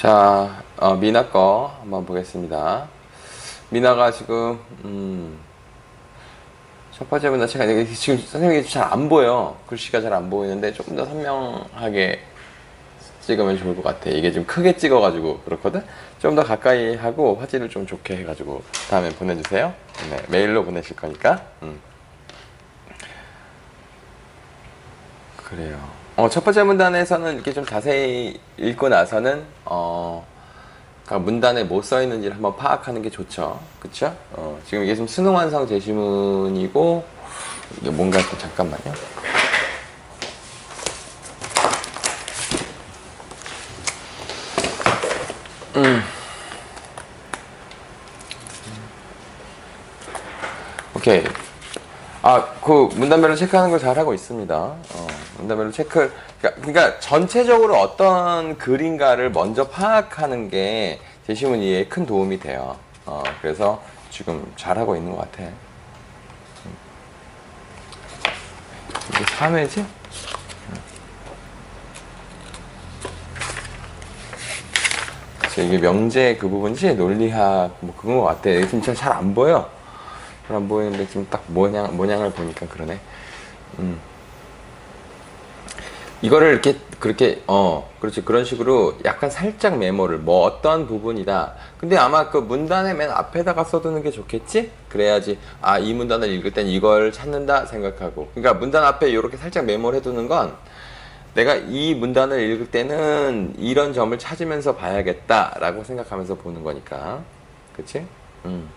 자, 어, 미나 거 한번 보겠습니다. 미나가 지금, 음, 첫 번째 문화 제가 지금 선생님이 잘 안 보여. 글씨가 잘 안 보이는데 조금 더 선명하게 찍으면 좋을 것 같아. 이게 좀 크게 찍어가지고 그렇거든? 좀 더 가까이 하고 화질을 좀 좋게 해가지고 다음에 보내주세요. 네, 메일로 보내실 거니까. 음. 그래요. 어, 첫 번째 문단에서는 이렇게 좀 자세히 읽고 나서는, 어, 그러니까 문단에 뭐 써 있는지를 한번 파악하는 게 좋죠. 그쵸? 어, 지금 이게 지금 수능 완성 제시문이고, 이게 뭔가 좀 잠깐만요. 음. 오케이. 아, 그 문단별로 체크하는 걸 잘 하고 있습니다. 어, 문단별로 체크. 그러니까, 그러니까 전체적으로 어떤 글인가를 먼저 파악하는 게 제시문 이해에 큰 도움이 돼요. 어, 그래서 지금 잘 하고 있는 것 같아. 음. 이게 3회지? 그래서 이게 명제 그 부분이지 논리학 뭐 그건 것 같아. 진짜 잘 안 보여. 잘 안 보이는데 지금 딱 모양 모양을 보니까 그러네. 음. 이거를 이렇게 그렇게 어 그렇지 그런 식으로 약간 살짝 메모를 뭐 어떤 부분이다. 근데 아마 그 문단의 맨 앞에다가 써두는 게 좋겠지? 그래야지 아 이 문단을 읽을 땐 이걸 찾는다 생각하고. 그러니까 문단 앞에 이렇게 살짝 메모를 해두는 건 내가 이 문단을 읽을 때는 이런 점을 찾으면서 봐야겠다라고 생각하면서 보는 거니까. 그치? 음.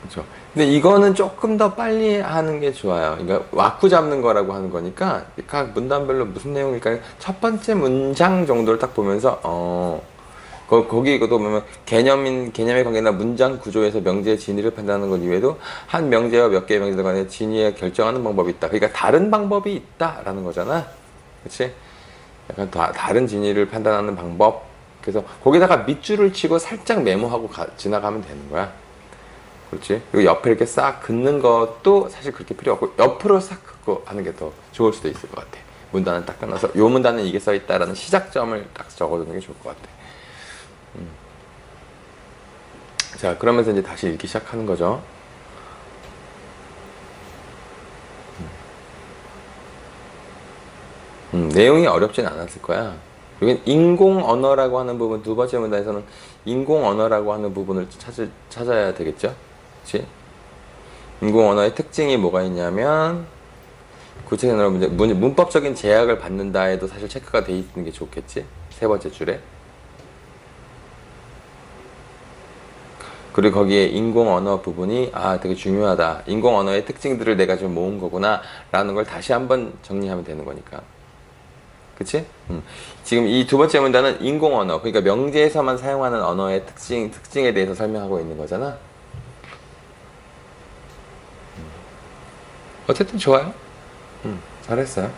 그렇죠. 근데 이거는 조금 더 빨리 하는 게 좋아요. 그러니까 와꾸 잡는 거라고 하는 거니까 각 문단별로 무슨 내용일까? 첫 번째 문장 정도를 딱 보면서 어 거, 거기 이것도 보면 개념인 개념의 관계나 문장 구조에서 명제의 진위를 판단하는 것 이외에도 한 명제와 몇 개의 명제들 간의 진위에 결정하는 방법이 있다. 그러니까 다른 방법이 있다라는 거잖아. 그렇지? 약간 다, 다른 진위를 판단하는 방법. 그래서 거기다가 밑줄을 치고 살짝 메모하고 가- 지나가면 되는 거야. 그렇지? 그리고 옆에 이렇게 싹 긋는 것도 사실 그렇게 필요 없고 옆으로 싹 긋고 하는 게 더 좋을 수도 있을 것 같아. 문단은 딱 끝나서 요 문단은 이게 써 있다라는 시작점을 딱 적어두는 게 좋을 것 같아. 음. 자, 그러면서 이제 다시 읽기 시작하는 거죠. 음, 내용이 어렵진 않았을 거야. 여기 인공 언어라고 하는 부분 두 번째 문단에서는 인공 언어라고 하는 부분을 찾을, 찾아야 되겠죠. 그렇지? 인공 언어의 특징이 뭐가 있냐면 구체적으로 문제, 문, 문법적인 제약을 받는다에도 사실 체크가 돼 있는 게 좋겠지. 세 번째 줄에. 그리고 거기에 인공 언어 부분이 아 되게 중요하다. 인공 언어의 특징들을 내가 좀 모은 거구나 라는 걸 다시 한번 정리하면 되는 거니까. 그치? 음. 지금 이 두 번째 문단은 인공 언어, 그러니까 명제에서만 사용하는 언어의 특징, 특징에 대해서 설명하고 있는 거잖아. 어쨌든 좋아요. 음, 잘했어요.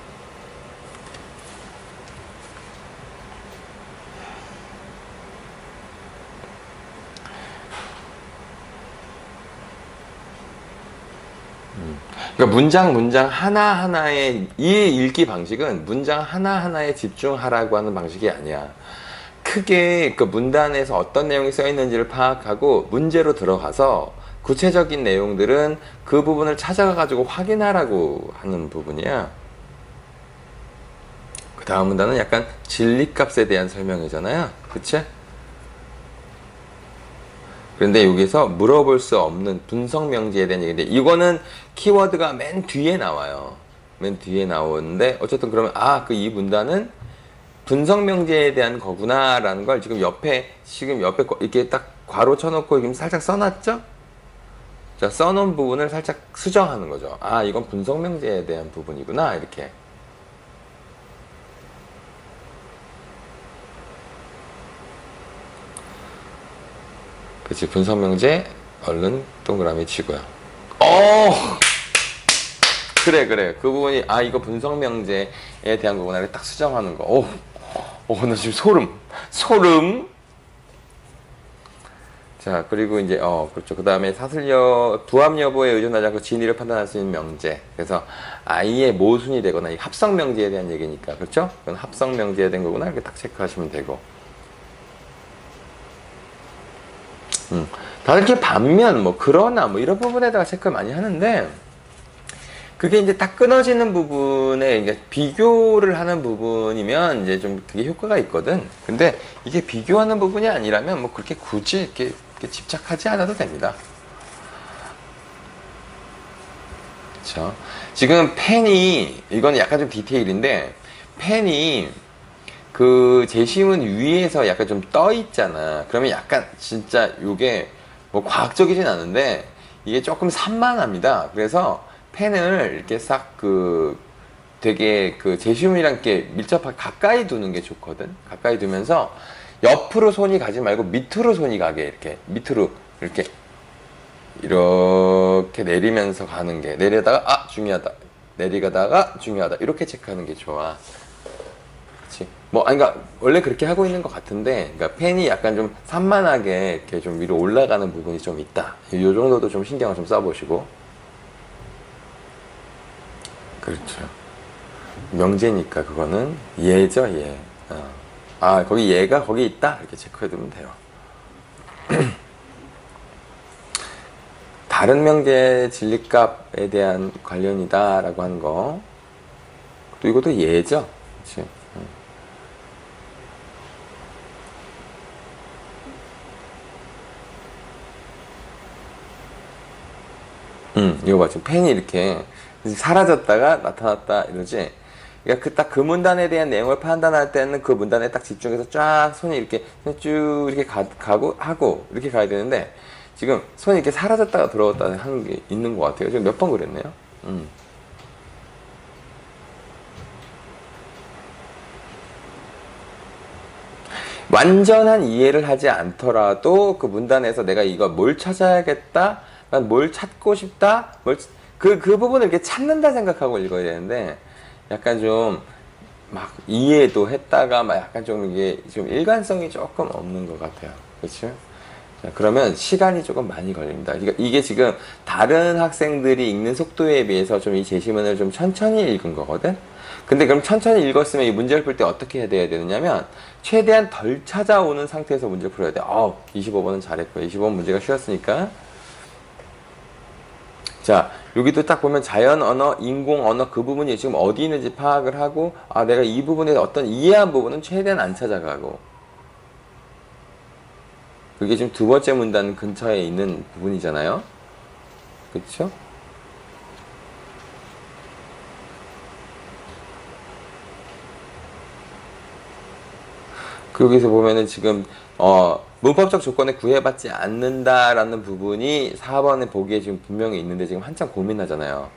그러니까 문장 문장 하나 하나의 이 읽기 방식은 문장 하나 하나에 집중하라고 하는 방식이 아니야. 크게 그 문단에서 어떤 내용이 써 있는지를 파악하고 문제로 들어가서 구체적인 내용들은 그 부분을 찾아가 가지고 확인하라고 하는 부분이야. 그 다음 문단은 약간 진리값에 대한 설명이잖아요. 그치? 그런데 여기서 물어볼 수 없는 분석 명제에 대한 얘기인데 이거는 키워드가 맨 뒤에 나와요. 맨 뒤에 나오는데 어쨌든 그러면 아 그 이 문단은 분석 명제에 대한 거구나라는 걸 지금 옆에 지금 옆에 거- 이렇게 딱 괄호 쳐놓고 지금 살짝 써놨죠? 자 써놓은 부분을 살짝 수정하는 거죠. 아 이건 분석 명제에 대한 부분이구나 이렇게. 그치 분석 명제 얼른 동그라미 치고요. 어 그래 그래 그 부분이 아 이거 분석 명제에 대한 이렇게 딱 수정하는 거. 오, 어나 지금 소름 소름. 자, 그리고 이제, 어, 그렇죠. 그 다음에 사슬여, 부합 여부에 의존하지 않고 진위를 판단할 수 있는 명제. 그래서 아이의 모순이 되거나 이 합성 명제에 대한 얘기니까. 그렇죠? 그건 합성 명제에 대한 거구나. 이렇게 딱 체크하시면 되고. 음. 다들 이렇게 반면, 뭐, 그러나, 뭐, 이런 부분에다가 체크를 많이 하는데, 그게 이제 딱 끊어지는 부분에 이게 비교를 하는 부분이면 이제 좀 그게 효과가 있거든. 근데 이게 비교하는 부분이 아니라면 뭐 그렇게 굳이 이렇게 집착하지 않아도 됩니다. 그렇죠. 지금 펜이 이건 약간 좀 디테일인데 펜이 그 제시문 위에서 약간 좀 떠 있잖아. 그러면 약간 진짜 이게 뭐 과학적이진 않은데 이게 조금 산만합니다. 그래서 펜을 이렇게 싹 그 되게 그 제시문이랑 이렇게 밀접하게 가까이 두는 게 좋거든. 가까이 두면서 옆으로 손이 가지 말고 밑으로 손이 가게 이렇게 밑으로 이렇게 이렇게 내리면서 가는 게 내려다가 아 중요하다 내리가다가 중요하다 이렇게 체크하는 게 좋아. 그렇지. 뭐 아니 그러니까 원래 그렇게 하고 있는 것 같은데 그러니까 펜이 약간 좀 산만하게 이렇게 좀 위로 올라가는 부분이 좀 있다. 이 정도도 좀 신경을 좀 써보시고. 그렇죠. 명제니까 그거는 예죠 예. 어. 아 거기 예가 거기 있다 이렇게 체크해두면 돼요. 다른 명제 진리값에 대한 관련이다라고 하는 거. 또 이것도 예죠. 음. 음, 이거 봐. 지금 펜이 이렇게 사라졌다가 나타났다 이러지. 그러니까 그 딱 그 문단에 대한 내용을 판단할 때는 그 문단에 딱 집중해서 쫙 손이 이렇게 쭉 이렇게 가, 가고 하고 이렇게 가야 되는데 지금 손이 이렇게 사라졌다가 들어왔다 하는 게 있는 것 같아요. 지금 몇 번 그랬네요. 음. 완전한 이해를 하지 않더라도 그 문단에서 내가 이거 뭘 찾아야겠다, 난 뭘 찾고 싶다, 뭘, 그, 그 부분을 이렇게 찾는다 생각하고 읽어야 되는데, 약간 좀, 막 이해도 했다가, 막 약간 좀 이게 좀 일관성이 조금 없는 것 같아요. 그렇죠? 자, 그러면 시간이 조금 많이 걸립니다. 그러니까 이게 지금 다른 학생들이 읽는 속도에 비해서 좀 이 제시문을 좀 천천히 읽은 거거든? 근데 그럼 천천히 읽었으면 이 문제를 풀 때 어떻게 해야 되느냐면 최대한 덜 찾아오는 상태에서 문제를 풀어야 돼. 어, 25번은 잘했고 25번 문제가 쉬웠으니까. 자, 여기도 딱 보면 자연 언어, 인공 언어 그 부분이 지금 어디 있는지 파악을 하고 아, 내가 이 부분에 어떤 이해한 부분은 최대한 안 찾아가고 그게 지금 두 번째 문단 근처에 있는 부분이잖아요. 그렇 여기서 보면은 지금 어 문법적 조건에 구애받지 않는다라는 부분이 4번에 보기에 지금 분명히 있는데 지금 한참 고민하잖아요.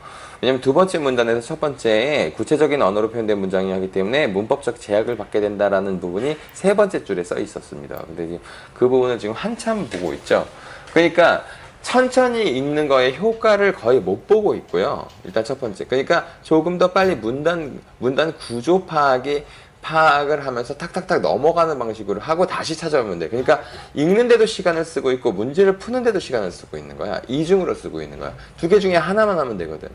왜냐면 두 번째 문단에서 첫 번째에 구체적인 언어로 표현된 문장이 하기 때문에 문법적 제약을 받게 된다라는 부분이 세 번째 줄에 써 있었습니다. 근데 지금 그 부분을 지금 한참 보고 있죠. 그러니까 천천히 읽는 거에 효과를 거의 못 보고 있고요. 일단 첫 번째. 그러니까 조금 더 빨리 문단 문단 구조 파악이 파악을 하면서 탁탁탁 넘어가는 방식으로 하고 다시 찾아오면 돼. 그러니까 읽는데도 시간을 쓰고 있고 문제를 푸는데도 시간을 쓰고 있는 거야. 이중으로 쓰고 있는 거야. 두 개 중에 하나만 하면 되거든.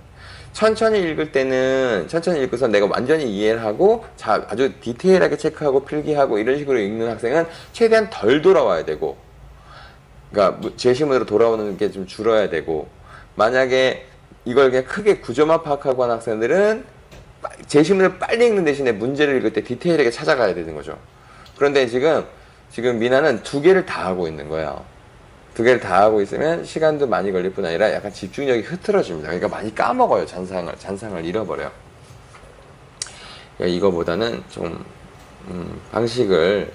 천천히 읽을 때는 천천히 읽고서 내가 완전히 이해를 하고 자, 아주 디테일하게 체크하고 필기하고 이런 식으로 읽는 학생은 최대한 덜 돌아와야 되고 그러니까 무- 제시문으로 돌아오는 게 좀 줄어야 되고 만약에 이걸 그냥 크게 구조만 파악하고 하는 학생들은 빠- 제시문을 빨리 읽는 대신에 문제를 읽을 때 디테일하게 찾아가야 되는 거죠. 그런데 지금 지금 미나는 두 개를 다 하고 있는 거예요. 두 개를 다 하고 있으면 시간도 많이 걸릴 뿐 아니라 약간 집중력이 흐트러집니다. 그러니까 많이 까먹어요. 잔상을 잔상을 잃어버려요. 그러니까 이거보다는 좀 음, 방식을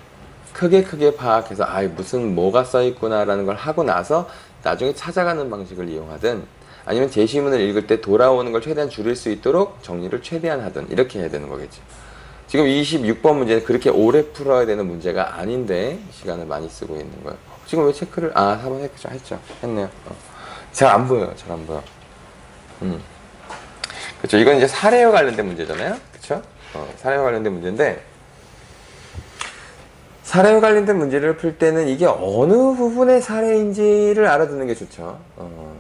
크게 크게 파악해서 아 무슨 뭐가 써 있구나라는 걸 하고 나서 나중에 찾아가는 방식을 이용하든 아니면 제시문을 읽을 때 돌아오는 걸 최대한 줄일 수 있도록 정리를 최대한 하든 이렇게 해야 되는 거겠죠. 지금 26번 문제는 그렇게 오래 풀어야 되는 문제가 아닌데 시간을 많이 쓰고 있는 거예요. 지금 왜 체크를 아 4번 했죠 했죠 했네요. 어. 잘안 보여요. 잘 안 보여. 음. 그렇죠. 이건 이제 사례와 관련된 문제잖아요. 그렇죠? 어, 사례와 관련된 문제인데 사례와 관련된 문제를 풀 때는 이게 어느 부분의 사례인지를 알아두는 게 좋죠. 어.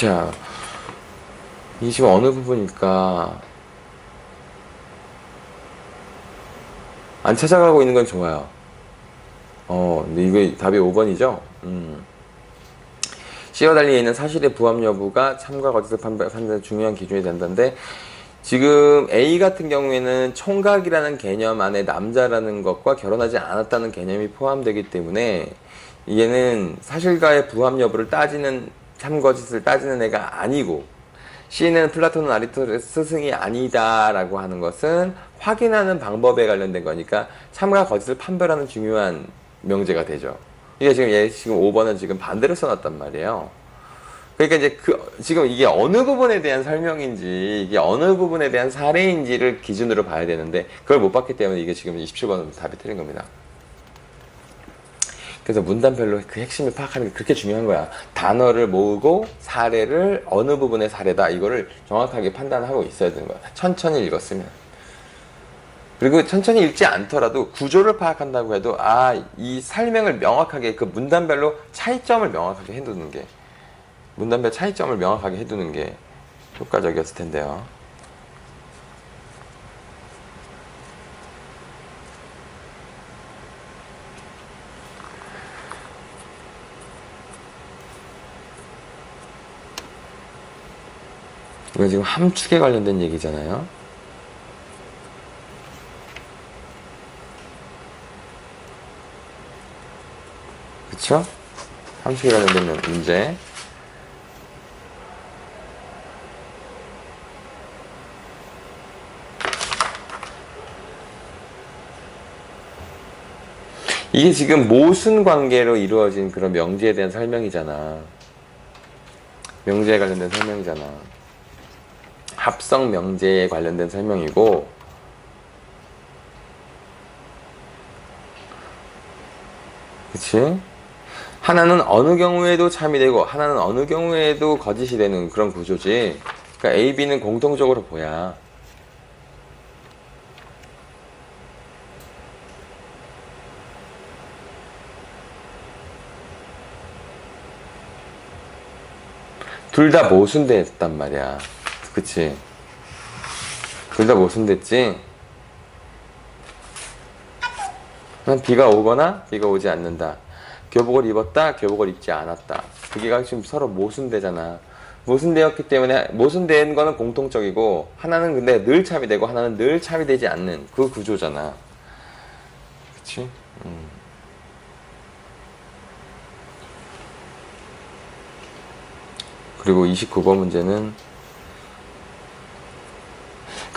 자, 이 지금 어느 부분일까? 안 찾아가고 있는 건 좋아요. 어, 근데 이거 답이 5번이죠? 음. C와 달리 A는 사실의 부합 여부가 참과 거짓을 판단- 중요한 기준이 된다는데, 지금 A 같은 경우에는 총각이라는 개념 안에 남자라는 것과 결혼하지 않았다는 개념이 포함되기 때문에 얘는 사실과의 부합 여부를 따지는 참거짓을 따지는 애가 아니고 C는 플라톤은 아리스토텔의 스승이 아니다라고 하는 것은 확인하는 방법에 관련된 거니까 참과 거짓을 판별하는 중요한 명제가 되죠. 이게 지금 얘 지금 5번은 지금 반대로 써놨단 말이에요. 그러니까 이제 그 지금 이게 어느 부분에 대한 설명인지 이게 어느 부분에 대한 사례인지를 기준으로 봐야 되는데 그걸 못 봤기 때문에 이게 지금 27번은 답이 틀린 겁니다. 그래서 문단별로 그 핵심을 파악하는 게 그렇게 중요한 거야. 단어를 모으고 사례를 어느 부분의 사례다 이거를 정확하게 판단하고 있어야 되는 거야. 천천히 읽었으면. 그리고 천천히 읽지 않더라도 구조를 파악한다고 해도 아 이 설명을 명확하게 그 문단별로 차이점을 명확하게 해두는 게 문단별 차이점을 명확하게 해두는 게 효과적이었을 텐데요. 이거 지금 함축에 관련된 얘기잖아요. 그쵸? 함축에 관련된 문제. 이게 지금 모순 관계로 이루어진 그런 명제에 대한 설명이잖아. 명제에 관련된 설명이잖아. 합성 명제에 관련된 설명이고, 그치? 하나는 어느 경우에도 참이 되고, 하나는 어느 경우에도 거짓이 되는 그런 구조지. 그러니까 A, B는 공통적으로 보야. 둘 다 모순됐단 말이야. 그치? 둘 다 모순됐지? 난 비가 오거나 비가 오지 않는다. 교복을 입었다, 교복을 입지 않았다. 그게 지금 서로 모순되잖아. 모순되었기 때문에 모순된 거는 공통적이고 하나는 근데 늘 참이 되고 하나는 늘 참이 되지 않는 그 구조잖아. 그치? 음. 그리고 29번 문제는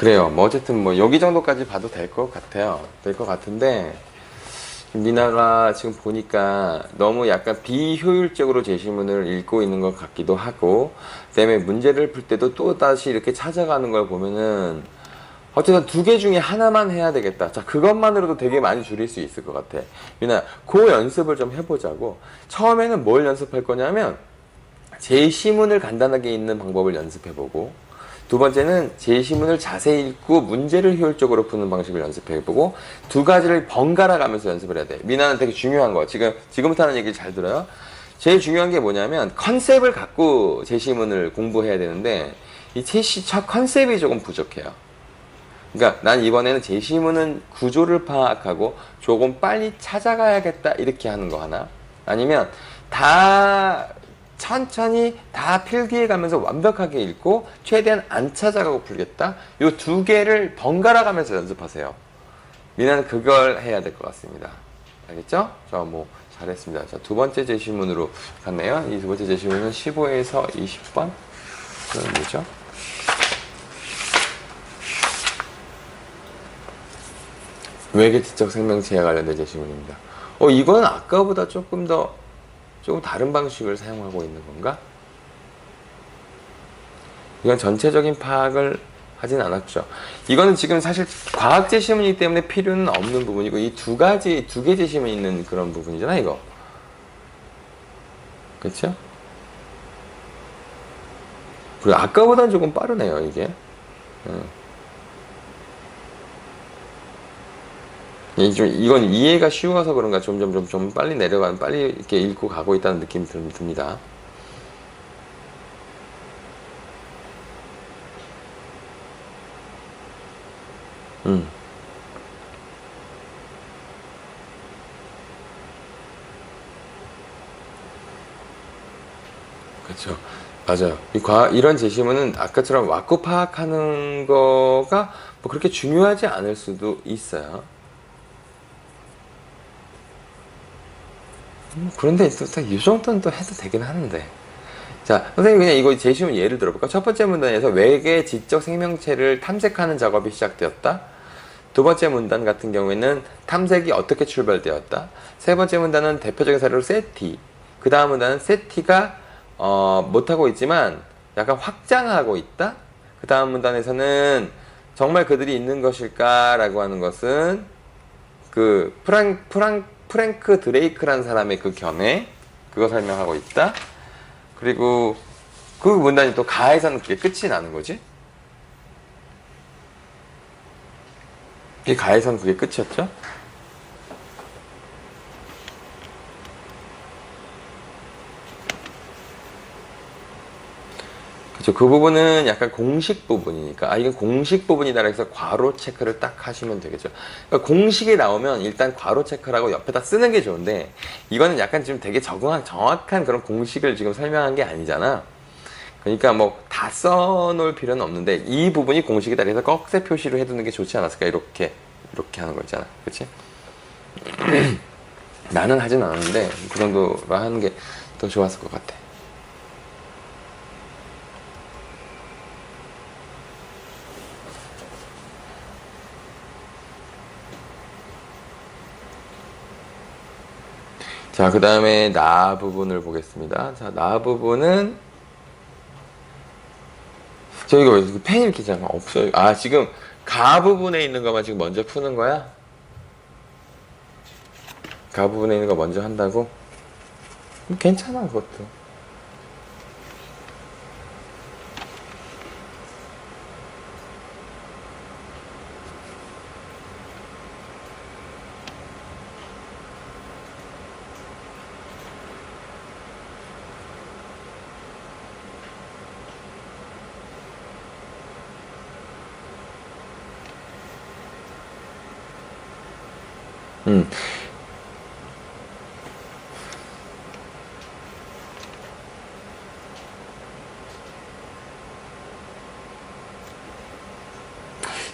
그래요. 뭐 어쨌든 뭐 여기 정도까지 봐도 될 것 같아요. 될 것 같은데 미나가 지금 보니까 너무 약간 비효율적으로 제시문을 읽고 있는 것 같기도 하고 그다음에 문제를 풀 때도 또 다시 이렇게 찾아가는 걸 보면은 어쨌든 두 개 중에 하나만 해야 되겠다. 자, 그것만으로도 되게 많이 줄일 수 있을 것 같아. 미나, 그 연습을 좀 해보자고. 처음에는 뭘 연습할 거냐면, 제시문을 간단하게 읽는 방법을 연습해보고 두 번째는 제시문을 자세히 읽고 문제를 효율적으로 푸는 방식을 연습해보고 두 가지를 번갈아 가면서 연습을 해야 돼. 미나는 되게 중요한 거. 지금 지금부터 하는 얘기 잘 들어요. 제일 중요한 게 뭐냐면 컨셉을 갖고 제시문을 공부해야 되는데 이 제시 첫 컨셉이 조금 부족해요. 그러니까 난 이번에는 제시문은 구조를 파악하고 조금 빨리 찾아가야겠다 이렇게 하는 거 하나 아니면 다 천천히 다 필기해 가면서 완벽하게 읽고 최대한 안 찾아가고 풀겠다. 요 두 개를 번갈아 가면서 연습하세요. 미나는 그걸 해야 될 것 같습니다. 알겠죠? 자, 뭐 잘했습니다. 자, 두 번째 제시문으로 갔네요. 이 두 번째 제시문은 15에서 20번. 그럼 뭐죠? 외계 지적 생명체에 관련된 제시문입니다. 어, 이건 아까보다 조금 더, 조금 다른 방식을 사용하고 있는 건가? 이건 전체적인 파악을 하진 않았죠. 이거는 지금 사실 과학 제시문이기 때문에 필요는 없는 부분이고, 이 두 가지, 두 개 제시문이 있는 그런 부분이잖아, 이거. 그쵸? 그리고 아까보다는 조금 빠르네요, 이게. 음. 좀, 이건 이해가 쉬워서 그런가 점점 좀, 좀 빨리 내려가는, 빨리 이렇게 읽고 가고 있다는 느낌이 들- 듭니다. 음. 그렇죠. 맞아요. 이 과, 이런 제시문은 아까처럼 와꾸 파악하는 거가 뭐 그렇게 중요하지 않을 수도 있어요. 음, 그런데 또이 정도는 또 해도 되긴 하는데. 자, 선생님 그냥 이거 제시문 예를 들어볼까? 첫 번째 문단에서 외계 지적 생명체를 탐색하는 작업이 시작되었다. 두 번째 문단 같은 경우에는 탐색이 어떻게 출발되었다. 세 번째 문단은 대표적인 사례로 세티. 그 다음 문단은 세티가 어, 못하고 있지만 약간 확장하고 있다. 그 다음 문단에서는 정말 그들이 있는 것일까라고 하는 것은 그 프랑 프랑 프랭크 드레이크라는 사람의 그 견해 그거 설명하고 있다. 그리고 그 문단이 또 가에서는 그게 끝이 나는 거지. 이게 가에서는 그게 끝이었죠. 그렇죠. 그 부분은 약간 공식 부분이니까 아 이건 공식 부분이다 그래서 괄호 체크를 딱 하시면 되겠죠. 그러니까 공식이 나오면 일단 괄호 체크라고 옆에다 쓰는 게 좋은데 이거는 약간 지금 되게 적응한 정확한 그런 공식을 지금 설명한 게 아니잖아. 그러니까 뭐 다 써놓을 필요는 없는데 이 부분이 공식이다 그래서 꺽쇠 표시로 해두는 게 좋지 않았을까 이렇게 이렇게 하는 거 있잖아, 그렇지? 나는 하진 않았는데 그 정도로 하는 게 더 좋았을 것 같아. 자, 그 다음에 나 부분을 보겠습니다. 자, 나 부분은 저희가 왜 이렇게 펜이 이렇게 잠깐 없어요? 아, 지금 가 부분에 있는 것만 지금 먼저 푸는 거야? 가 부분에 있는 거 먼저 한다고? 음, 괜찮아, 그것도.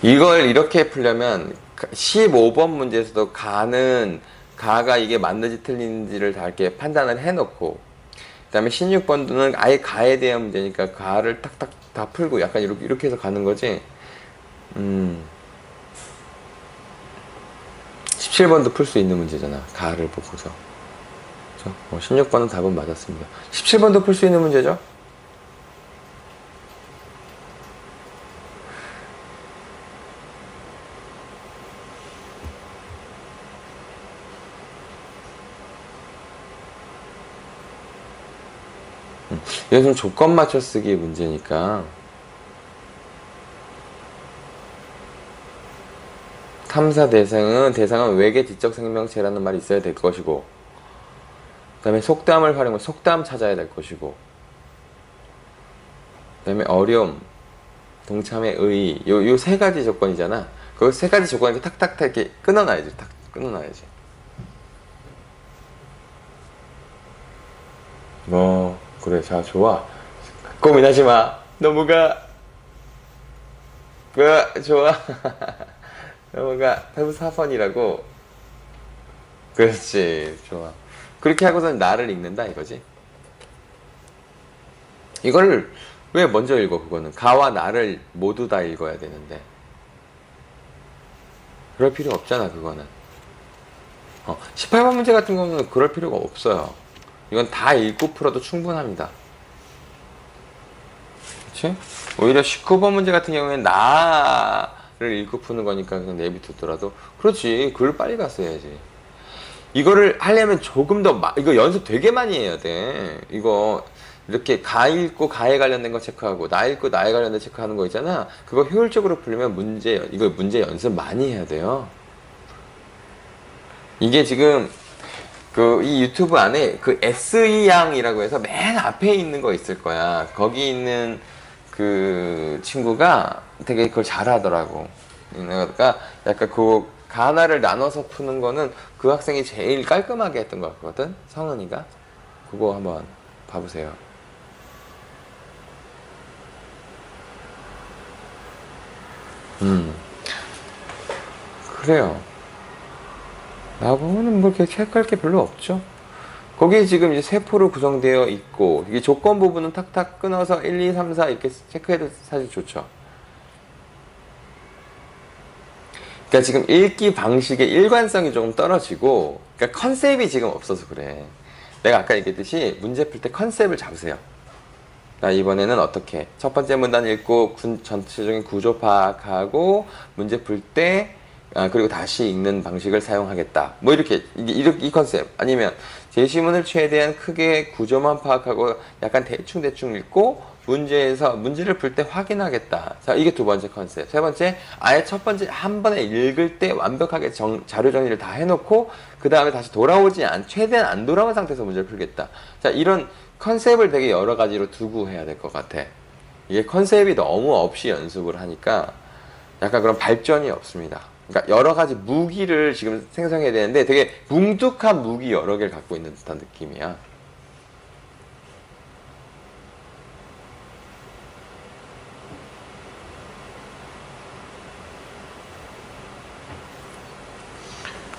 이걸 이렇게 풀려면 15번 문제에서도 가는 가가 이게 맞는지 틀린지를 다 이렇게 판단을 해놓고 그 다음에 16번도는 아예 가에 대한 문제니까 가를 탁탁 다 풀고 약간 이렇게 이렇게 해서 가는 거지. 음. 17번도 풀 수 있는 문제잖아. 가를 보고서. 어, 16번은 답은 맞았습니다. 17번도 풀 수 있는 문제죠? 좀 조건 맞춰 쓰기 문제니까. 탐사 대상은 대상은 외계 지적 생명체라는 말이 있어야 될 것이고 그 다음에 속담을 활용해 속담 찾아야 될 것이고 그 다음에 어려움 동참의 의요요 세 가지 조건이잖아 그 세 가지 조건 이렇게 탁탁탁 이렇게 끊어놔야지 탁 끊어놔야지 뭐 그래 자 좋아. 고민하지 마. 넘어가. 그 좋아. 넘어가 84번이라고. 그렇지 좋아. 그렇게 하고선 나를 읽는다 이거지? 이걸 왜 먼저 읽어 그거는? 가와 나를 모두 다 읽어야 되는데. 그럴 필요 없잖아 그거는. 어, 18번 문제 같은 경우는 그럴 필요가 없어요. 이건 다 읽고 풀어도 충분합니다. 그치? 오히려 19번 문제 같은 경우에는 나를 읽고 푸는 거니까 그냥 내비두더라도 그렇지 글 빨리 갔어야지. 이거를 하려면 조금 더 마- 이거 연습 되게 많이 해야 돼. 이거 이렇게 가 읽고 가에 관련된 거 체크하고 나 읽고 나에 관련된 체크하는 거 있잖아. 그거 효율적으로 풀려면 문제 이거 문제 연습 많이 해야 돼요. 이게 지금 그 이 유튜브 안에 그 SE 양이라고 해서 맨 앞에 있는 거 있을 거야. 거기 있는 그 친구가 되게 그걸 잘하더라고. 그러니까 약간 그 가나를 나눠서 푸는 거는 그 학생이 제일 깔끔하게 했던 것 같거든. 성은이가. 그거 한번 봐보세요. 음. 그래요. 나보고는 뭐 이렇게 체크할 게 별로 없죠. 거기 지금 이제 세포로 구성되어 있고, 이게 조건 부분은 탁탁 끊어서 1, 2, 3, 4 이렇게 체크해도 사실 좋죠. 그러니까 지금 읽기 방식의 일관성이 조금 떨어지고, 그러니까 컨셉이 지금 없어서 그래. 내가 아까 얘기했듯이 문제 풀 때 컨셉을 잡으세요. 나 이번에는 어떻게 첫 번째 문단 읽고 군- 전체적인 구조 파악하고 문제 풀때 아, 그리고 다시 읽는 방식을 사용하겠다. 뭐 이렇게 이렇게 이 컨셉 아니면 제시문을 최대한 크게 구조만 파악하고 약간 대충 대충 읽고 문제에서 문제를 풀 때 확인하겠다. 자 이게 두 번째 컨셉. 세 번째 아예 첫 번째 한 번에 읽을 때 완벽하게 정- 자료 정리를 다 해놓고 그 다음에 다시 돌아오지 않 최대한 안 돌아온 상태에서 문제를 풀겠다. 자 이런 컨셉을 되게 여러 가지로 두고 해야 될 것 같아. 이게 컨셉이 너무 없이 연습을 하니까 약간 그런 발전이 없습니다. 그러니까 여러 가지 무기를 지금 생성해야 되는데 되게 뭉툭한 무기 여러 개를 갖고 있는 듯한 느낌이야.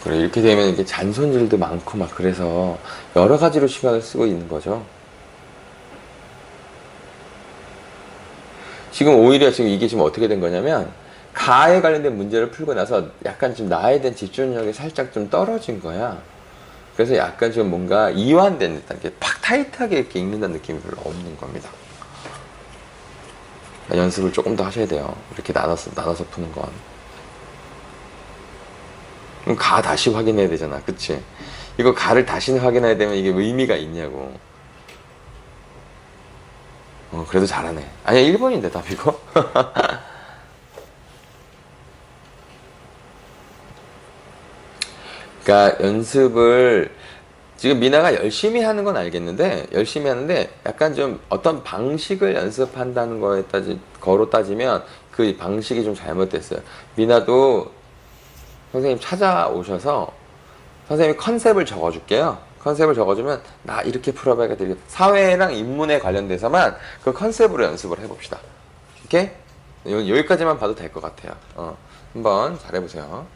그래 이렇게 되면 이게 잔손질도 많고 막 그래서 여러 가지로 시간을 쓰고 있는 거죠. 지금 오히려 지금 이게 지금 어떻게 된 거냐면 가에 관련된 문제를 풀고 나서 약간 좀 나에 대한 집중력이 살짝 좀 떨어진 거야. 그래서 약간 좀 뭔가 이완된 듯한 게팍 타이트하게 이렇게 읽는다는 느낌이 별로 없는 겁니다. 연습을 조금 더 하셔야 돼요. 이렇게 나눠서 나눠서 푸는 건. 그럼 가 다시 확인해야 되잖아. 그치? 이거 가를 다시 확인해야 되면 이게 의미가 있냐고. 어, 그래도 잘하네. 아니야, 1번인데, 답 이거? 그러니까 연습을 지금 미나가 열심히 하는 건 알겠는데 열심히 하는데 약간 좀 어떤 방식을 연습한다는 거에 따지 거로 따지면 그 방식이 좀 잘못됐어요. 미나도 선생님 찾아오셔서 선생님이 컨셉을 적어줄게요. 컨셉을 적어주면 나 이렇게 풀어봐야 되겠 사회랑 인문에 관련돼서만 그 컨셉으로 연습을 해봅시다. 이렇게 여기까지만 봐도 될 것 같아요. 어, 한번 잘해보세요.